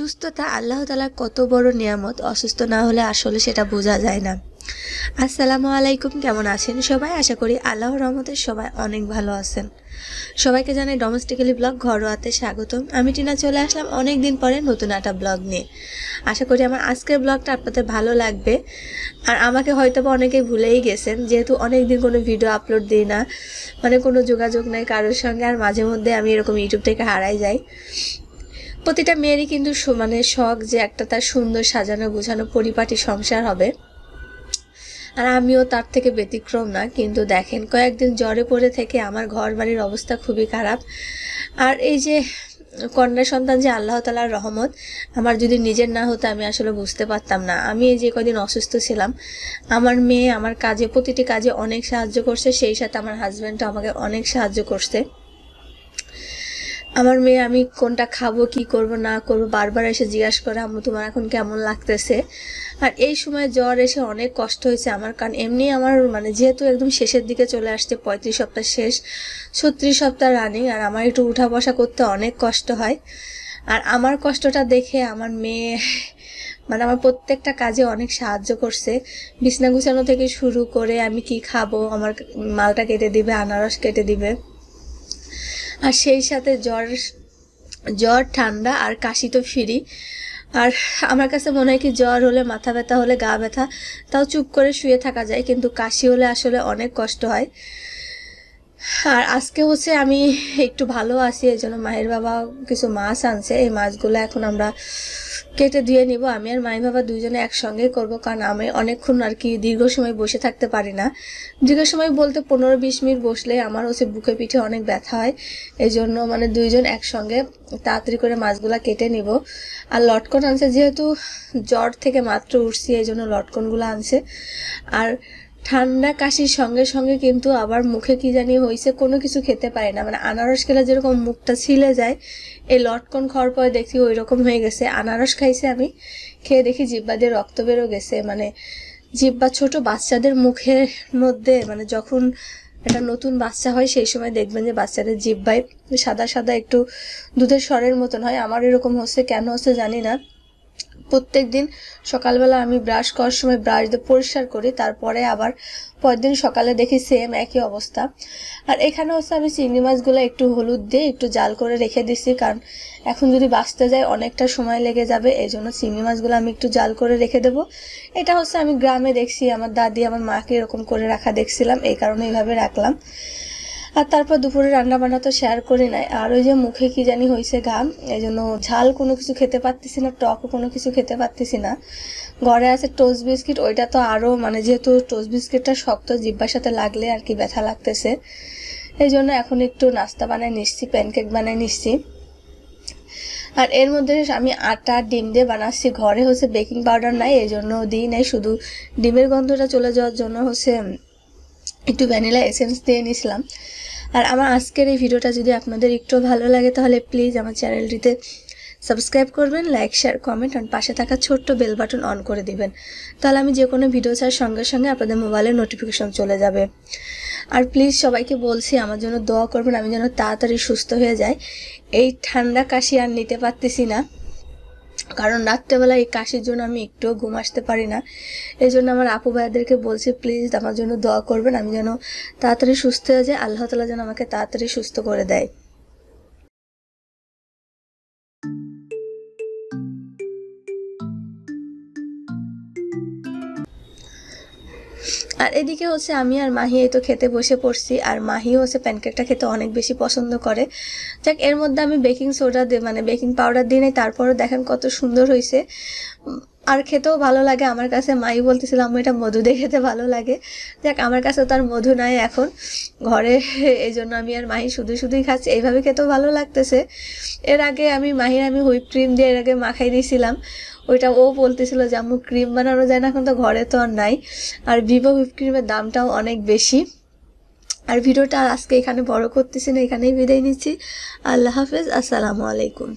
সুস্থতা আল্লাহ তালার কত বড় নিয়ামত, অসুস্থ না হলে আসলে সেটা বোঝা যায় না। আসসালামু আলাইকুম, কেমন আছেন সবাই? আশা করি আল্লাহর রহমতে সবাই অনেক ভালো আছেন। সবাইকে জানাই ডোমেস্টিক্যালি ব্লগ ঘরোয়াতে স্বাগতম। আমি টিনা চলে আসলাম অনেক দিন পরে নতুন একটা ব্লগ নিয়ে। আশা করি আমার আজকের ব্লগটা আপনাদের ভালো লাগবে। আর আমাকে হয়তো বা অনেকেই ভুলেই গেছেন, যেহেতু অনেক দিন কোনো ভিডিও আপলোড দিই না মানে কোনো যোগাযোগ নেই কারোর সঙ্গে, আর মাঝে মধ্যে আমি এরকম ইউটিউব থেকে হারাই যাই। প্রতিটা মেয়েরই কিন্তু মানে শখ যে একটা তার সুন্দর সাজানো গোছানো পরিপাটি সংসার হবে। আর আমিও তার থেকে ব্যতিক্রম না, কিন্তু দেখেন কয়েকদিন জ্বরে পড়ে থেকে আমার ঘর বাড়ির অবস্থা খুবই খারাপ। আর এই যে কন্যা সন্তান যে আল্লাহ তালার রহমত, আমার যদি নিজের না হতো আমি আসলে বুঝতে পারতাম না। আমি এই যে কদিন অসুস্থ ছিলাম, আমার মেয়ে আমার কাজে, প্রতিটি কাজে অনেক সাহায্য করছে, সেই সাথে আমার হাজব্যান্ডও আমাকে অনেক সাহায্য করছে। আমার মেয়ে, আমি কোনটা খাব, কি করব, না করব, বারবার এসে জিজ্ঞাসা করে, আম্মু, তোমার এখন কেমন লাগতেছে? আর এই সময় জ্বর এসে অনেক কষ্ট হয়েছে আমার, কারণ এমনি আমার মানে যেহেতু একদম শেষের দিকে চলে আসছে, পঁয়ত্রিশ সপ্তাহ শেষ, ছত্রিশ সপ্তাহ রানিং আর আমার একটু উঠা বসা করতে অনেক কষ্ট হয়। আর আমার কষ্টটা দেখে আমার মেয়ে মানে আমার প্রত্যেকটা কাজে অনেক সাহায্য করছে। বিছনা গুছানো থেকে শুরু করে আমি কি খাব, আমার মালটা কেটে দিবে, আনারস কেটে দিবে। আর সেই সাথে জ্বর জ্বর, ঠান্ডা আর কাশি তো ফিরি। আর আমার কাছে মনে হয় কি জ্বর হলে মাথা ব্যথা হলে গা ব্যথা, তাও চুপ করে শুয়ে থাকা যায়, কিন্তু কাশি হলে আসলে অনেক কষ্ট হয়। আর আজকে হচ্ছে আমি একটু ভালো আছি, এই জন্য মায়ের বাবা কিছু মাছ আনছে। এই মাছগুলো এখন আমরা কেটে দিয়ে নিব। আমি আর মায়ের বাবা দুইজনে একসঙ্গে করব, কারণ আমি অনেকক্ষণ আর কি দীর্ঘ সময় বসে থাকতে পারি না। দীর্ঘ সময় বলতে পনেরো বিশ মিনিট বসলে আমার হচ্ছে বুকে পিঠে অনেক ব্যথা হয়। এই জন্য মানে দুইজন একসঙ্গে তাড়াতাড়ি করে মাছগুলো কেটে নিব। আর লটকন আনছে, যেহেতু জ্বর থেকে মাত্র উঠছি, এই জন্য লটকনগুলো আনছে। আর ঠান্ডা কাশির সঙ্গে সঙ্গে কিন্তু আবার মুখে কি জানি হয়েছে কোনো কিছু খেতে পারে না। মানে আনারস খেলে যেরকম মুখটা ছিলে যায়, এই লটকন খাওয়ার পরে দেখি ওই রকম হয়ে গেছে। আনারস খাইছে আমি, খেয়ে দেখি জিব্বা দিয়ে রক্ত বেরো গেছে। মানে জিব্বা ছোট বাচ্চাদের মুখের মধ্যে মানে যখন একটা নতুন বাচ্চা হয়, সেই সময় দেখবেন যে বাচ্চাদের জিব্বায় সাদা সাদা একটু দুধের স্বরের মতন হয়। আমার এরকম হচ্ছে, কেন হচ্ছে জানি না। প্রত্যেক দিন সকালবেলা আমি ব্রাশ করার সময় ব্রাশ দিয়ে পরিষ্কার করি, তারপরে আবার পরের দিন সকালে দেখি সেম একই অবস্থা। আর এখানে হচ্ছে আমি চিংড়ি মাছগুলো একটু হলুদ দিয়ে একটু জাল করে রেখে দিছি, কারণ এখন যদি বাঁচতে যায় অনেকটা সময় লেগে যাবে এই জন্য চিংড়ি মাছগুলো আমি একটু জাল করে রেখে দেবো। এটা হচ্ছে আমি গ্রামে দেখছি, আমার দাদি, আমার মাকে এরকম করে রাখা দেখছিলাম, এই কারণে এইভাবে রাখলাম। আর তারপর দুপুরে রান্না বান্না তো শেয়ার করি নাই। আর ওই যে মুখে কি জানি হয়েছে ঘাম এই জন্য ঝাল কোনো কিছু খেতে পারতেছি না টকও কোনো কিছু খেতে পারতেছি না। ঘরে আছে টোস্ট বিস্কিট ওইটা তো আরও মানে যেহেতু টোস্ট বিস্কিটটা শক্ত, জিব্বার সাথে লাগলে আর কি ব্যথা লাগতেছে। এই জন্য এখন একটু নাস্তা বানায় নিচ্ছি প্যানকেক বানায় নিচ্ছি। আর এর মধ্যে আমি আটা, ডিম দিয়ে বানাচ্ছি। ঘরে হচ্ছে বেকিং পাউডার নাই এই জন্য দিই নাই। শুধু ডিমের গন্ধটা চলে যাওয়ার জন্য হচ্ছে একটু ভ্যানিলা এসেন্স দিয়ে নিয়েছিলাম। আর আমার আজকের এই ভিডিওটা যদি আপনাদের একটু ভালো লাগে, তাহলে প্লিজ আমার চ্যানেলটিতে সাবস্ক্রাইব করবেন, লাইক, শেয়ার, কমেন্ট, আর পাশে থাকা ছোট্ট বেল বাটন অন করে দিবেন। তাহলে আমি যে কোনো ভিডিও ছাড়ার সঙ্গে সঙ্গে আপনাদের মোবাইলে নোটিফিকেশন চলে যাবে। আর প্লিজ সবাইকে বলছি, আমার জন্য দোয়া করবেন, আমি যেন তাড়াতাড়ি সুস্থ হয়ে যাই। এই ঠান্ডা কাশি আর নিতে পারতেছি না। কারণ রাত্রেবেলা এই কাশির জন্য আমি একটুও ঘুম আসতে পারি না। এই জন্য আমার আপু ভাইয়াদেরকে বলছি, প্লিজ আমার জন্য দোয়া করবেন, আমি যেন তাড়াতাড়ি সুস্থ হয়ে যাই। আল্লাহ তালা যেন আমাকে তাড়াতাড়ি সুস্থ করে দেয়। আর এদিকে হচ্ছে আমি আর মাহি এই তো খেতে বসে পড়ছি, আর মাহি হচ্ছে প্যানকেকটা খেতে অনেক বেশি পছন্দ করে। যাক, এর মধ্যে আমি বেকিং সোডা দিয়ে মানে বেকিং পাউডার দিই নাই, তারপরও দেখেন কত সুন্দর হয়েছে। আর খেতেও ভালো লাগে। আমার কাছে মাই বলতেছিল আমি এটা মধু দিয়ে খেতে ভালো লাগে। যাক, আমার কাছে তার মধু নাই এখন। ঘরে এই জন্য আমি আর মাহি শুধু শুধুই খাচ্ছি। এইভাবে খেতেও ভালো লাগতেছে। এর আগে আমি মাহির আমি হুইপ ক্রিম দিয়ে এর আগে মাখাই দিয়েছিলাম। ওইটা ও বলতেছিল যে, আম্মু ক্রিম বানানো যায় না, এখন তো ঘরে তো আর নাই। আর ভিভো হুইপ ক্রিমের দামটাও অনেক বেশি। আর ভিডিওটা আজকে এখানে বড় করতেছি না, এখানেই বিদায় নিচ্ছি। আল্লাহ হাফেজ, আসসালামু আলাইকুম।